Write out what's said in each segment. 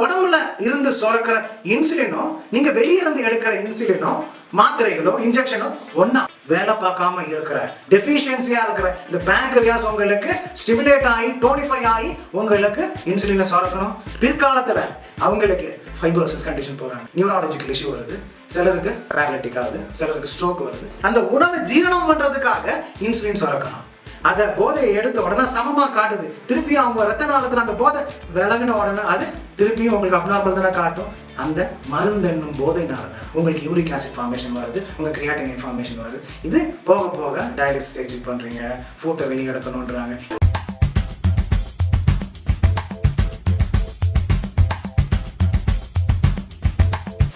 உடம்புல இருந்து சுரக்கிற இன்சுலினோ நீங்கள் வெளியே இருந்து எடுக்கிற இன்சுலினோ மாத்திரைகளோ இன்ஜெக்ஷனோ ஒன்றா வேலை பார்க்காம இருக்கிற டெஃபிஷியன்சியாக இருக்கிற இந்த பேங்க்ரியாஸ் உங்களுக்கு ஸ்டிமுலேட் ஆகி டோனிஃபை ஆகி உங்களுக்கு இன்சுலினை சுரக்கணும். பிற்காலத்துல அவங்களுக்கு ஃபைப்ரோசிஸ் கண்டிஷன் போகிறாங்க நியூராலஜிக்கல் இஷ்யூ வருது. சிலருக்கு பேரலிட்டிக் ஆகுது. சிலருக்கு ஸ்ட்ரோக் வருது. அந்த உணவை ஜீரணம் பண்றதுக்காக இன்சுலின் சுரக்கணும். அதை போதையை எடுத்த உடனே சமமா காட்டுது. திருப்பியும் அவங்க ரத்த நாளத்துல அந்த போதை விலகின உடனே அது திருப்பியும் உங்களுக்கு அப்நார்மல் தானே காட்டும். அந்த மருந்து என்னும் போதைனால தான் உங்களுக்கு யூரிக் ஆசிட் ஃபார்மேஷன் வருது உங்க கிரியாட்டின் இன்ஃபார்மேஷன் வருது. இது போக போக டயாலிசிஸ் ஸ்டேஜ் பண்றீங்க ஃபுட்டை வெளியே எடுக்கணுன்றாங்க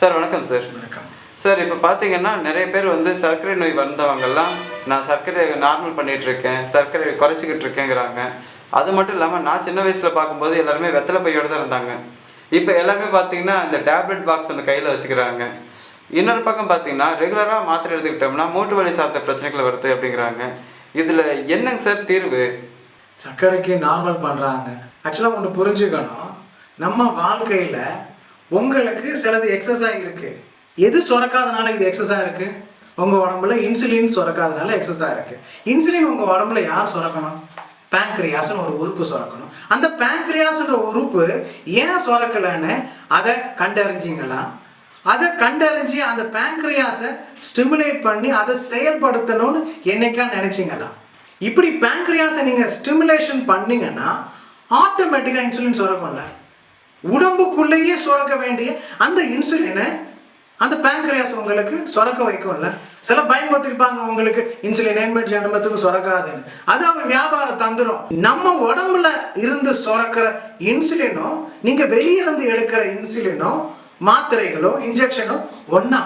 சார் வணக்கம் சார். வணக்கம். சார் இப்போ பார்த்தீங்கன்னா நிறைய பேர் வந்து சர்க்கரை நோய் வந்தவங்கெல்லாம் நான் சர்க்கரை நார்மல் பண்ணிகிட்டு இருக்கேன் சர்க்கரை குறைச்சிக்கிட்டு இருக்கேங்கிறாங்க அது மட்டும் இல்லாமல் நான் சின்ன வயசில் பார்க்கும்போது எல்லாருமே வெத்தலை பையோடு தான் இருந்தாங்க. இப்போ எல்லாருமே பார்த்தீங்கன்னா இந்த டேப்லெட் பாக்ஸ் அந்த கையில் வச்சுக்கிறாங்க. இன்னொரு பக்கம் பார்த்தீங்கன்னா ரெகுலராக மாத்திரை எடுத்துக்கிட்டோம்னா மூட்டு வலி சார்ந்த பிரச்சனைகள் வருது அப்படிங்கிறாங்க. இதில் என்னங்க சார் தீர்வு? சர்க்கரைக்கு நார்மல் பண்ணுறாங்க ஆக்சுவலாக ஒன்று புரிஞ்சுக்கணும். நம்ம வாழ்க்கையில் உங்களுக்கு சிலது எக்ஸசைஸ் இருக்குது எது சுரக்காதனால இது எக்ஸஸாக இருக்குது உங்கள் உடம்புல இன்சுலின் சுரக்காதனால எக்ஸஸாக இருக்குது இன்சுலின் உங்கள் உடம்புல யார் சுரக்கணும் பேங்க்ரியாஸ்னு ஒரு உறுப்பு சுரக்கணும் அந்த பேங்க்ரியாஸ்ன்ற உறுப்பு ஏன் சுரக்கலைன்னு அதை கண்டறிஞ்சிங்களா? அதை கண்டறிஞ்சு அந்த பேங்க்ரியாஸை ஸ்டிமுலேட் பண்ணி அதை செயல்படுத்தணும்னு என்னைக்கா நினைச்சீங்களா? இப்படி பேங்க்ரியாஸை நீங்கள் ஸ்டிமுலேஷன் பண்ணீங்கன்னா ஆட்டோமேட்டிக்காக இன்சுலின் சுரக்கும்ல உடம்புக்குள்ளேயே சுரக்க வேண்டிய அந்த இன்சுலினை அந்த பேங்க்ரியாஸ் உங்களுக்கு சுரக்க வைக்கும்ல. சில பயன்படுத்திருப்பாங்க உங்களுக்கு. இன்சுலின் எண்பது ஜனமத்துக்கு சுரக்காதுன்னு. அது அவங்க வியாபார தந்துடும் நம்ம உடம்புல இருந்து சுரக்கிற இன்சுலினோ நீங்கள் வெளியிருந்து எடுக்கிற இன்சுலினோ மாத்திரைகளோ இன்ஜெக்ஷனோ ஒன்றா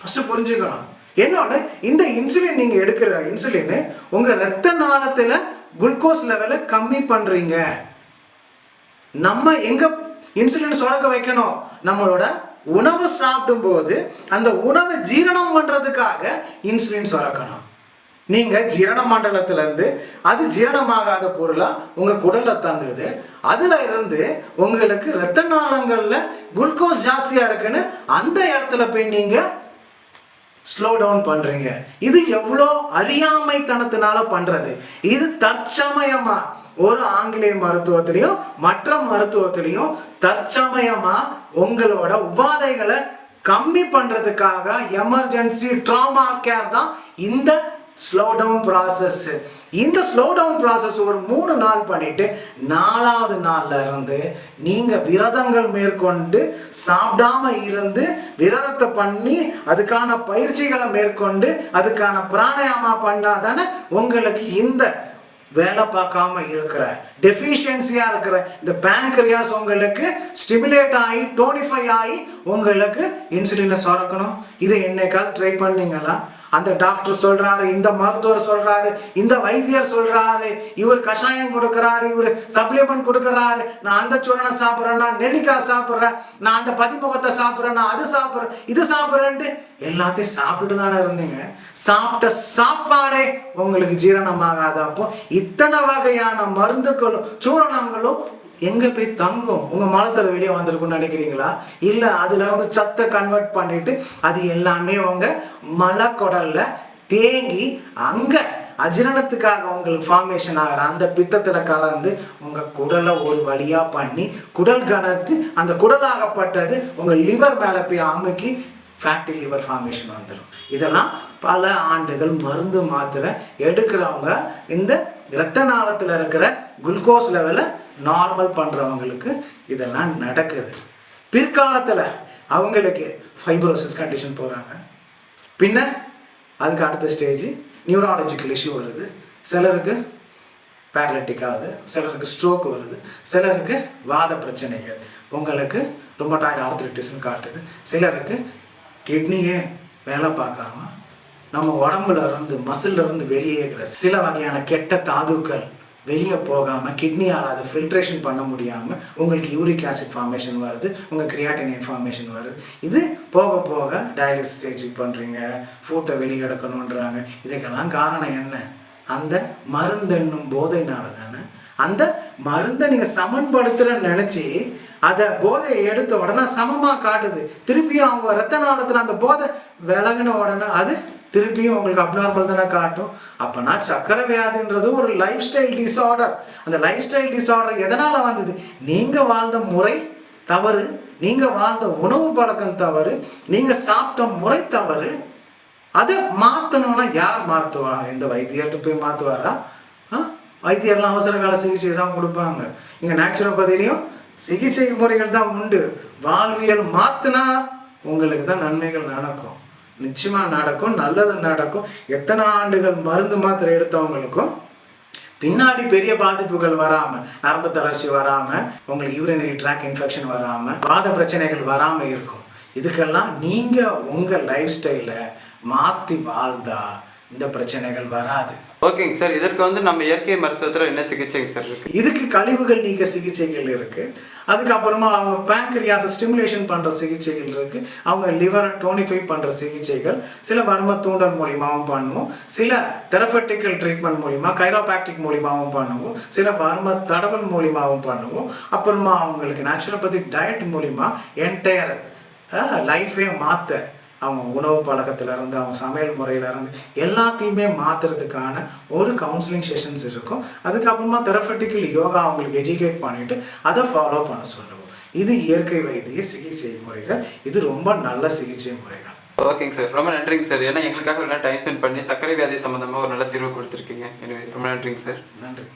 ஃபஸ்ட்டு புரிஞ்சுக்கணும். என்னொன்று இந்த இன்சுலின் நீங்கள் எடுக்கிற இன்சுலின் உங்கள் ரத்த நாளத்தில் குளுக்கோஸ் லெவலை கம்மி பண்ணுறீங்க நம்ம எங்கே இன்சுலின் சுரக்க வைக்கணும்? நம்மளோட உணவு சாப்பிடும்போது அந்த உணவை ஜீரணம் பண்ணுறதுக்காக இன்சுலின் சுரக்கணும். நீங்கள் ஜீரண மண்டலத்திலேருந்து அது ஜீரணமாகாத பொருளாக உங்கள் குடலில் தங்குது. அதில் இருந்து உங்களுக்கு ரத்த நாளங்களில் குளுக்கோஸ் ஜாஸ்தியாக இருக்குன்னு அந்த இடத்துல போய் நீங்கள் ஸ்லோ டவுன் பண்ணுறீங்க இது எவ்வளோ அறியாமைத்தனத்தினால பண்ணுறது இது தற்சமயமாக ஒரு ஆங்கிலேய மருத்துவத்திலையும் மற்ற மருத்துவத்திலையும் தற்சமயமா உங்களோட உபாதைகளை கம்மி பண்றதுக்காக எமர்ஜென்சி ட்ராமா கேர் தான் இந்த ஸ்லோ டவுன் ப்ராசஸ் இந்த ஸ்லோ டவுன் ப்ராசஸ் ஒரு மூணு நாள் பண்ணிட்டு நாலாவது நாள்ல இருந்து நீங்க விரதங்கள் மேற்கொண்டு சாப்பிடாம இருந்து விரதத்தை பண்ணி அதுக்கான பயிற்சிகளை மேற்கொண்டு அதுக்கான பிராணாயாமா பண்ணாதானே உங்களுக்கு இந்த வேலை பார்க்காம இருக்கிற டெஃபிஷியன்சியாக இருக்கிற இந்த பேங்க்ரியாஸ் உங்களுக்கு ஸ்டிமுலேட் ஆகி டோனிஃபை ஆகி உங்களுக்கு இன்சுலினை சுரக்கணும். இதை என்னைக்காவது ட்ரை பண்ணீங்களா? அந்த டாக்டர் சொல்றாரு இந்த மருத்துவர் சொல்றாரு இந்த வைத்தியர் சொல்றாரு இவர் கஷாயம் கொடுக்கறாரு இவர் சப்ளிமெண்ட் கொடுக்கறாரு. நான் அந்த சுரணை சாப்பிட்றேன் நான் நெல்லிக்காய் சாப்பிட்றேன் நான் அந்த பதிமுகத்தை சாப்பிட்றேன் நான் அது சாப்பிட்றேன் இது சாப்பிட்றேன்ட்டு எல்லாத்தையும் சாப்பிட்டுட்டு தானே இருந்தீங்க. சாப்பிட்ட சாப்பாடே உங்களுக்கு ஜீரணமாகாத அப்போ இத்தனை வகையான மருந்துகளும் சூரணங்களும் எங்கே போய் தங்கும்? உங்கள் மலத்தில் வெளியே வந்திருக்கும்னு நினைக்கிறீங்களா? இல்லை அதில் வந்து சத்தை கன்வெர்ட் பண்ணிவிட்டு அது எல்லாமே உங்க குடலில் தேங்கி அங்கே அஜீரணத்துக்காக உங்களுக்கு ஃபார்மேஷன் ஆகிற அந்த பித்தத்தில் கலந்து உங்கள் குடலை ஒரு வழியாக பண்ணி குடல் கணத்து அந்த குடலாகப்பட்டது உங்கள் லிவர் மேலே போய் அமுக்கி ஃபேட்டி லிவர் ஃபார்மேஷன் வந்துடும் இதெல்லாம் பல ஆண்டுகள் மருந்து மாத்திரை எடுக்கிறவங்க இந்த இரத்த நாளத்தில் இருக்கிற குளுக்கோஸ் லெவலை நார்மல் பண்ணுறவங்களுக்கு இதெல்லாம் நடக்குது. பிற்காலத்தில் அவங்களுக்கு ஃபைப்ரோசிஸ் கண்டிஷன் போகிறாங்க பின்ன அதுக்கு அடுத்த ஸ்டேஜ் நியூராலஜிக்கல் இஷ்யூ வருது. சிலருக்கு பேரலட்டிக் ஆகுது. சிலருக்கு ஸ்ட்ரோக் வருது. சிலருக்கு வாத பிரச்சனைகள். உங்களுக்கு ரொமட்டாய்டு ஆர்த்ரிட்டிஸ்னு காட்டுது. சிலருக்கு கிட்னியே வேலை பார்க்காம நம்ம உடம்புல இருந்து மசில்ல இருந்து வெளியேகிற சில வகையான கெட்ட தாதுக்கள் வெளியே போகாமல் கிட்னியால் அதை ஃபில்ட்ரேஷன் பண்ண முடியாமல் உங்களுக்கு யூரிக் ஆசிட் ஃபார்மேஷன் வருது உங்கள் கிரியாட்டின் இன்ஃபார்மேஷன் வருது. இது போக போக டயாலிசிஸ் ஸ்டேஜ் பண்ணுறீங்க ஃபுட்டை வெளியே எடுக்கணுன்றாங்க இதுக்கெல்லாம் காரணம் என்ன? அந்த மருந்தென்னும் போதைனால தானே அந்த மருந்தை நீங்கள் சமன்படுத்துகிறேன்னு நினச்சி அதை போதையை எடுத்த உடனே சமமாக காட்டுது. திருப்பியும் அவங்க ரத்த நாளத்தில் அந்த போதை விலகின உடனே அது திருப்பியும் உங்களுக்கு அப்நார்மல் தானே காட்டும். அப்போனா சக்கரை வியாதின்றது ஒரு லைஃப் ஸ்டைல் டிஸார்டர் அந்த லைஃப் ஸ்டைல் டிஸார்டர் எதனால் வந்தது? நீங்கள் வாழ்ந்த முறை தவறு நீங்கள் வாழ்ந்த உணவு பழக்கம் தவறு நீங்கள் சாப்பிட்ட முறை தவறு அதை மாற்றணும்னா யார் மாற்றுவா இந்த வைத்தியர்கிட்ட போய் மாற்றுவாரா ஆ? வைத்தியர்லாம் அவசர கால சிகிச்சை தான் கொடுப்பாங்க. இங்கே நேச்சுரோபதிலையும் சிகிச்சை முறைகள் தான் உண்டு. வாழ்வியல் மாற்றினா உங்களுக்கு தான் நன்மைகள் நடக்கும். நிச்சயமாக நடக்கும் நல்லது நடக்கும். எத்தனை ஆண்டுகள் மருந்து மாத்திரை எடுத்தவங்களுக்கும் பின்னாடி பெரிய பாதிப்புகள் வராமல் நரம்பு தளர்ச்சி வராமல் உங்களுக்கு யூரினரி ட்ராக் இன்ஃபெக்ஷன் வராமல் வாத பிரச்சனைகள் வராமல் இருக்கும். இதுக்கெல்லாம் நீங்கள் உங்கள் லைஃப் ஸ்டைலை மாற்றி வாழ்ந்தா இந்த பிரச்சனைகள் வராது. ஓகேங்க சார் இதற்கு வந்து நம்ம இயற்கை மருத்துவத்தில் என்ன சிகிச்சைங்க சார் இருக்கு? இதுக்கு கழிவுகள் நீக்க சிகிச்சைகள் இருக்கு. அதுக்கப்புறமா அவங்க பேங்க்ரியாஸை ஸ்டிமுலேஷன் பண்ற சிகிச்சைகள் இருக்கு. அவங்க லிவரை டோனிஃபை பண்ற சிகிச்சைகள் சில வர்ம தூண்டல் மூலியமாகவும் பண்ணுவோம். சில தெரபட்டிக்கல் ட்ரீட்மெண்ட் மூலியமா கைரோபாக்டிக் மூலியமாகவும் பண்ணுவோம். சில வர்ம தடவல் மூலியமாகவும் பண்ணுவோம். அப்புறமா அவங்களுக்கு நேச்சுரோபதிக் டயட் மூலியமா என்டையர் லைஃபே மாற்ற அவங்க உணவு பழக்கத்துல இருந்து அவங்க சமையல் முறையில இருந்து எல்லாத்தையுமே மாற்றுறதுக்கான ஒரு கவுன்சிலிங் செஷன்ஸ் இருக்கும். அதுக்கப்புறமா தெரபட்டிக்கல் யோகா அவங்களுக்கு எஜுகேட் பண்ணிட்டு அதை ஃபாலோ பண்ண சொல்லுவோம். இது இயற்கை வைத்திய சிகிச்சை முறைகள். இது ரொம்ப நல்ல சிகிச்சை முறைகள். ஓகேங்க சார் ரொம்ப நன்றிங்க சார் ஏன்னா எங்களுக்காக டைம் ஸ்பெண்ட் பண்ணி சர்க்கரை வியாதி சம்மந்தமாக ஒரு நல்ல தீர்வு கொடுத்துருக்கீங்க. எனவே ரொம்ப நன்றிங்க சார் நன்றி.